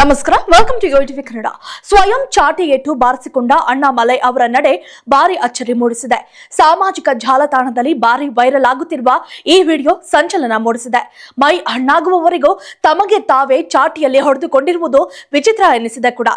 ನಮಸ್ಕಾರ welcome to ಯೋಟಿವಿ Kannada ಸ್ವಯಂ ಚಾಟಿ ಏಟು ಬಾರಿಸಿಕೊಂಡ ಅಣ್ಣಾಮಲೈ ಅವರ ನಡೆ ಭಾರಿ ಅಚ್ಚರಿ ಮೂಡಿಸಿದೆ. ಸಾಮಾಜಿಕ ಜಾಲತಾಣದಲ್ಲಿ ಭಾರಿ ವೈರಲ್ ಆಗುತ್ತಿರುವ ಈ ವಿಡಿಯೋ ಸಂಚಲನ ಮೂಡಿಸಿದೆ. ಮೈ ಹಣ್ಣಾಗುವವರೆಗೂ ತಮಗೆ ತಾವೇ ಚಾಟಿಯಲ್ಲಿ ಹೊಡೆದುಕೊಂಡಿರುವುದು ವಿಚಿತ್ರ ಎನಿಸಿದೆ ಕೂಡ.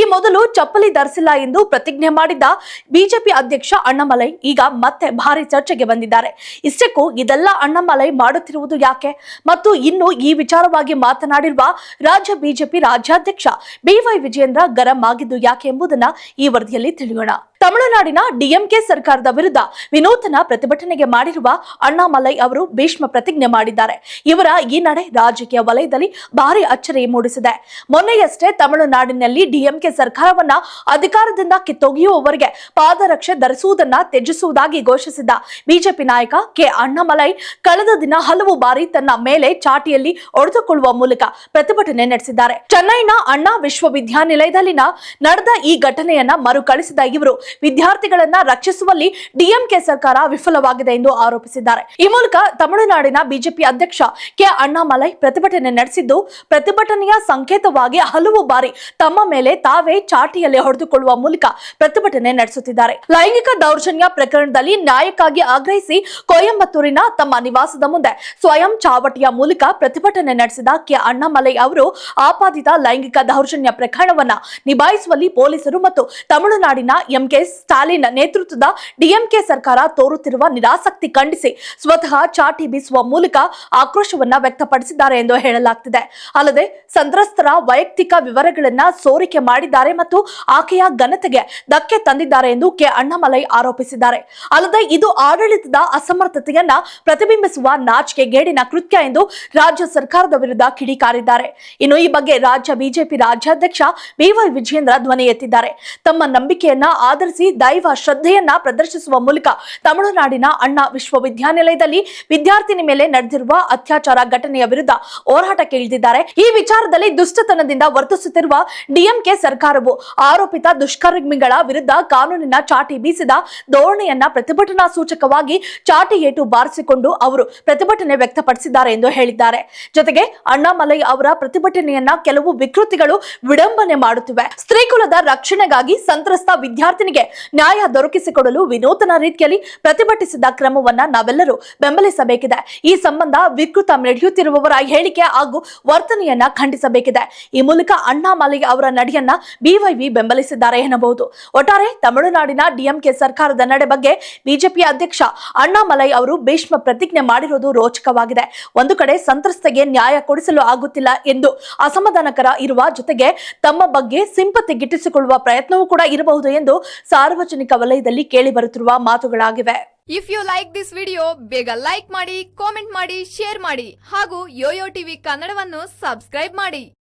ಈ ಮೊದಲು ಚಪ್ಪಲಿ ಧರಿಸಿಲ್ಲ ಎಂದು ಪ್ರತಿಜ್ಞೆ ಮಾಡಿದ್ದ ಬಿಜೆಪಿ ಅಧ್ಯಕ್ಷ ಅಣ್ಣಾಮಲೈ ಈಗ ಮತ್ತೆ ಭಾರಿ ಚರ್ಚೆಗೆ ಬಂದಿದ್ದಾರೆ. ಇಷ್ಟಕ್ಕೂ ಇದೆಲ್ಲ ಅಣ್ಣಾಮಲೈ ಮಾಡುತ್ತಿರುವುದು ಯಾಕೆ? ಮತ್ತು ಇನ್ನು ಈ ವಿಚಾರವಾಗಿ ಮಾತನಾಡಿರುವ ರಾಜ್ಯ ಬಿಜೆಪಿ ರಾಜ್ಯಾಧ್ಯಕ್ಷ ಬಿವೈ ವಿಜಯೇಂದ್ರ ಗರಂ ಆಗಿದ್ದು ಯಾಕೆ ಎಂಬುದನ್ನ ಈ ವರದಿಯಲ್ಲಿ ತಿಳಿಯೋಣ. ತಮಿಳುನಾಡಿನ ಡಿಎಂಕೆ ಸರ್ಕಾರದ ವಿರುದ್ಧ ವಿನೂತನ ಪ್ರತಿಭಟನೆಗೆ ಮಾಡಿರುವ ಅಣ್ಣಾಮಲೈ ಅವರು ಭೀಷ್ಮ ಪ್ರತಿಜ್ಞೆ ಮಾಡಿದ್ದಾರೆ. ಇವರ ಈ ನಡೆ ರಾಜಕೀಯ ವಲಯದಲ್ಲಿ ಭಾರಿ ಅಚ್ಚರಿ ಮೂಡಿಸಿದೆ. ಮೊನ್ನೆಯಷ್ಟೇ ತಮಿಳುನಾಡಿನಲ್ಲಿ ಡಿಎಂಕೆ ಸರ್ಕಾರವನ್ನ ಅಧಿಕಾರದಿಂದ ಕಿತ್ತೊಗೆಯುವವರಿಗೆ ಪಾದರಕ್ಷೆ ಧರಿಸುವುದನ್ನ ತ್ಯಜಿಸುವುದಾಗಿ ಘೋಷಿಸಿದ್ದ ಬಿಜೆಪಿ ನಾಯಕ ಕೆ ಅಣ್ಣಾಮಲೈ ಕಳೆದ ದಿನ ಹಲವು ಬಾರಿ ತನ್ನ ಮೇಲೆ ಚಾಟಿಯಲ್ಲಿ ಒಡೆದುಕೊಳ್ಳುವ ಮೂಲಕ ಪ್ರತಿಭಟನೆ ನಡೆಸಿದ್ದಾರೆ. ಚೆನ್ನೈನ ಅಣ್ಣಾ ವಿಶ್ವವಿದ್ಯಾನಿಲಯದಲ್ಲಿನ ನಡೆದ ಈ ಘಟನೆಯನ್ನ ಮರುಕಳಿಸಿದ ಇವರು ವಿದ್ಯಾರ್ಥಿಗಳನ್ನ ರಕ್ಷಿಸುವಲ್ಲಿ ಡಿಎಂಕೆ ಸರ್ಕಾರ ವಿಫಲವಾಗಿದೆ ಎಂದು ಆರೋಪಿಸಿದ್ದಾರೆ. ಈ ಮೂಲಕ ತಮಿಳುನಾಡಿನ ಬಿಜೆಪಿ ಅಧ್ಯಕ್ಷ ಕೆ ಅಣ್ಣಾಮಲೈ ಪ್ರತಿಭಟನೆ ನಡೆಸಿದ್ದು, ಪ್ರತಿಭಟನೆಯ ಸಂಕೇತವಾಗಿ ಹಲವು ಬಾರಿ ತಮ್ಮ ಮೇಲೆ ತಾವೇ ಚಾಟಿಯಲ್ಲಿ ಹೊಡೆದುಕೊಳ್ಳುವ ಮೂಲಕ ಪ್ರತಿಭಟನೆ ನಡೆಸುತ್ತಿದ್ದಾರೆ. ಲೈಂಗಿಕ ದೌರ್ಜನ್ಯ ಪ್ರಕರಣದಲ್ಲಿ ನ್ಯಾಯಕ್ಕಾಗಿ ಆಗ್ರಹಿಸಿ ಕೊಯಂಬತ್ತೂರಿನ ತಮ್ಮ ನಿವಾಸದ ಮುಂದೆ ಸ್ವಯಂ ಚಾವಟಿಯ ಮೂಲಕ ಪ್ರತಿಭಟನೆ ನಡೆಸಿದ ಕೆ ಅಣ್ಣಾಮಲೈ ಅವರು ಆಪಾದಿತ ಲೈಂಗಿಕ ದೌರ್ಜನ್ಯ ಪ್ರಕರಣವನ್ನ ನಿಭಾಯಿಸುವಲ್ಲಿ ಪೊಲೀಸರು ಮತ್ತು ತಮಿಳುನಾಡಿನ ಎಂಕೆ ಸ್ಟಾಲಿನ್ ನೇತೃತ್ವದ ಡಿಎಂಕೆ ಸರ್ಕಾರ ತೋರುತ್ತಿರುವ ನಿರಾಸಕ್ತಿ ಖಂಡಿಸಿ ಸ್ವತಃ ಚಾಟಿ ಬೀಸುವ ಮೂಲಕ ಆಕ್ರೋಶವನ್ನ ವ್ಯಕ್ತಪಡಿಸಿದ್ದಾರೆ ಎಂದು ಹೇಳಲಾಗ್ತಿದೆ. ಅಲ್ಲದೆ ಸಂತ್ರಸ್ತರ ವೈಯಕ್ತಿಕ ವಿವರಗಳನ್ನ ಸೋರಿಕೆ ಮಾಡಿದ್ದಾರೆ ಮತ್ತು ಆಕೆಯ ಘನತೆಗೆ ಧಕ್ಕೆ ತಂದಿದ್ದಾರೆ ಎಂದು ಕೆ ಅಣ್ಣಾಮಲೈ ಆರೋಪಿಸಿದ್ದಾರೆ. ಅಲ್ಲದೆ ಇದು ಆಡಳಿತದ ಅಸಮರ್ಥತೆಯನ್ನ ಪ್ರತಿಬಿಂಬಿಸುವ ನಾಚಿಕೆಗೇಡಿನ ಕೃತ್ಯ ಎಂದು ರಾಜ್ಯ ಸರ್ಕಾರದ ವಿರುದ್ಧ ಕಿಡಿಕಾರಿದ್ದಾರೆ. ಇನ್ನು ಈ ಬಗ್ಗೆ ರಾಜ್ಯ ಬಿಜೆಪಿ ರಾಜ್ಯಾಧ್ಯಕ್ಷ ಬಿವೈ ವಿಜೇಂದ್ರ ಧ್ವನಿ ಎತ್ತಿದ್ದಾರೆ. ತಮ್ಮ ನಂಬಿಕೆಯನ್ನ ಆಧರಿಸಿ ದೈವ ಶ್ರದ್ಧೆಯನ್ನ ಪ್ರದರ್ಶಿಸುವ ಮೂಲಕ ತಮಿಳುನಾಡಿನ ಅಣ್ಣಾ ವಿಶ್ವವಿದ್ಯಾನಿಲಯದಲ್ಲಿ ವಿದ್ಯಾರ್ಥಿನಿ ಮೇಲೆ ನಡೆದಿರುವ ಅತ್ಯಾಚಾರ ಘಟನೆಯ ವಿರುದ್ಧ ಹೋರಾಟ ಇಳಿದಿದ್ದಾರೆ ಈ ವಿಚಾರದಲ್ಲಿ ದುಷ್ಟತನದಿಂದ ವರ್ತಿಸುತ್ತಿರುವ ಡಿಎಂಕೆ ಸರ್ಕಾರವು ಆರೋಪಿತ ದುಷ್ಕರ್ಮಿಗಳ ವಿರುದ್ಧ ಕಾನೂನಿನ ಚಾಟಿ ಬೀಸಿದ ಧೋರಣೆಯನ್ನ ಪ್ರತಿಭಟನಾ ಸೂಚಕವಾಗಿ ಚಾಟಿ ಏಟು ಬಾರಿಸಿಕೊಂಡು ಅವರು ಪ್ರತಿಭಟನೆ ವ್ಯಕ್ತಪಡಿಸಿದ್ದಾರೆ ಎಂದು ಹೇಳಿದ್ದಾರೆ. ಜೊತೆಗೆ ಅಣ್ಣಾಮಲೈ ಅವರ ಪ್ರತಿಭಟನೆಯನ್ನ ಕೆಲವು ವಿಕೃತಿಗಳು ವಿಡಂಬನೆ ಮಾಡುತ್ತಿವೆ. ಸ್ತ್ರೀಕುಲದ ರಕ್ಷಣೆಗಾಗಿ ಸಂತ್ರಸ್ತ ವಿದ್ಯಾರ್ಥಿನಿಗೆ ನ್ಯಾಯ ದೊರಕಿಸಿಕೊಡಲು ವಿನೂತನ ರೀತಿಯಲ್ಲಿ ಪ್ರತಿಭಟಿಸಿದ ಕ್ರಮವನ್ನ ನಾವೆಲ್ಲರೂ ಬೆಂಬಲಿಸಬೇಕಿದೆ. ಈ ಸಂಬಂಧ ವಿಕೃತ ನಡೆಯುತ್ತಿರುವವರ ಹೇಳಿಕೆ ಹಾಗೂ ವರ್ತನೆಯನ್ನ ಖಂಡಿಸಬೇಕಿದೆ. ಈ ಮೂಲಕ ಅಣ್ಣಾಮಲೈ ಅವರ ನಡೆಯನ್ನ ಬಿವೈವಿ ಬೆಂಬಲಿಸಿದ್ದಾರೆ ಎನ್ನಬಹುದು. ಒಟ್ಟಾರೆ ತಮಿಳುನಾಡಿನ ಡಿಎಂಕೆ ಸರ್ಕಾರದ ನಡೆ ಬಗ್ಗೆ ಬಿಜೆಪಿ ಅಧ್ಯಕ್ಷ ಅಣ್ಣಾಮಲೈ ಅವರು ಭೀಷ್ಮ ಪ್ರತಿಜ್ಞೆ ಮಾಡಿರುವುದು ರೋಚಕವಾಗಿದೆ. ಒಂದು ಕಡೆ ಸಂತ್ರಸ್ತೆಗೆ ನ್ಯಾಯ ಕೊಡಿಸಲು ಆಗುತ್ತಿಲ್ಲ ಎಂದು ಅಸಮಾಧಾನಕರ ಇರುವ ಜೊತೆಗೆ ತಮ್ಮ ಬಗ್ಗೆ ಸಿಂಪತಿ ಗಿಟ್ಟಿಸಿಕೊಳ್ಳುವ ಪ್ರಯತ್ನವೂ ಕೂಡ ಇರಬಹುದು ಎಂದು ಸಾರ್ವಜನಿಕ ವಲಯದಲ್ಲಿ ಕೇಳಿ ಬರುತ್ತಿರುವ ಮಾತುಗಳಾಗಿವೆ. If you like this video ಬೇಗ ಲೈಕ್ ಮಾಡಿ ಕಾಮೆಂಟ್ ಮಾಡಿ ಶೇರ್ ಮಾಡಿ ಹಾಗೂ ಯೋಯೋ ಟಿವಿ ಕನ್ನಡವನ್ನು ಸಬ್ಸ್ಕ್ರೈಬ್ ಮಾಡಿ.